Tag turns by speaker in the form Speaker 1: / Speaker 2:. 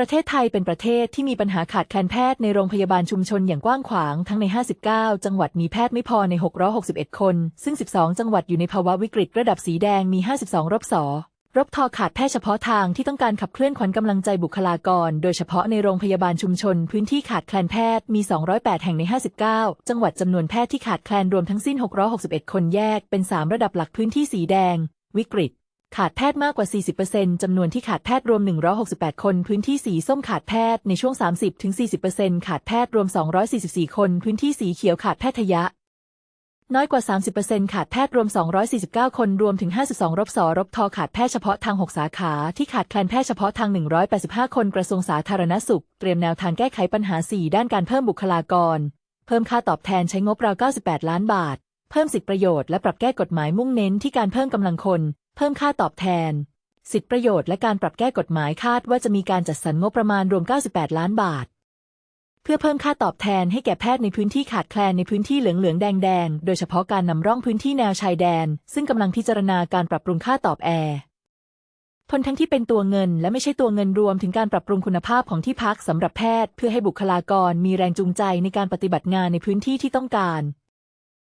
Speaker 1: ประเทศไทยเป็นประเทศที่มีปัญหาขาดแคลนแพทย์ในโรงพยาบาลชุมชนอย่างกว้างขวางทั้งใน 59 จังหวัดมีแพทย์ไม่พอใน 661 คน ซึ่ง 12 จังหวัดอยู่ในภาวะวิกฤตระดับสีแดงมี 52 รบสอรบทอขาดแพทย์เฉพาะทางที่ต้องการขับเคลื่อนขวัญกำลังใจบุคลากร โดยเฉพาะในโรงพยาบาลชุมชน พื้นที่ขาดแคลนแพทย์มี 208 แห่งใน 59 จังหวัดจำนวนแพทย์ที่ขาดแคลนรวมทั้งสิ้น 661 คนแยกเป็น 3 ระดับหลักพื้นที่สีแดง วิกฤต ขาดแพทย์มากกว่า 40%จำนวนที่ขาดแพทย์รวม 168 คน พื้นที่สีส้มขาดแพทย์ในช่วง 30-40%ขาดแพทย์รวม 244 คน พื้นที่สีเขียวขาดแพทยะ น้อยกว่า 30%ขาดแพทย์รวม 249 คน รวมถึง 52 รบสรบทอขาดแพทย์เฉพาะทาง 6 สาขาที่ขาดแคลนแพทย์เฉพาะทาง 185 คน กระทรวงสาธารณสุข เตรียมแนวทางแก้ไขปัญหา 4 ด้านการเพิ่มบุคลากร เพิ่มค่าตอบแทนใช้งบราว 98 ล้านบาท เพิ่มสิทธิประโยชน์และปรับแก้กฎหมายมุ่งเน้นที่การเพิ่มกำลังคน เพิ่มค่าตอบแทน สิทธิประโยชน์และการปรับแก้กฎหมายคาดว่าจะมีการจัดสรรงบประมาณรวม 98 ล้านบาท เพื่อเพิ่มค่าตอบแทนให้แก่แพทย์ในพื้นที่ขาดแคลนในพื้นที่เหลืองๆแดงๆโดยเฉพาะการนำร่องพื้นที่แนวชายแดน ซึ่งกำลังพิจารณาการปรับปรุงค่าตอบแอร์พนทั้งที่เป็นตัวเงินและไม่ใช่ตัวเงินรวมถึงการปรับปรุงคุณภาพของที่พักสำหรับแพทย์ เพื่อให้บุคลากรมีแรงจูงใจในการปฏิบัติงานในพื้นที่ที่ต้องการ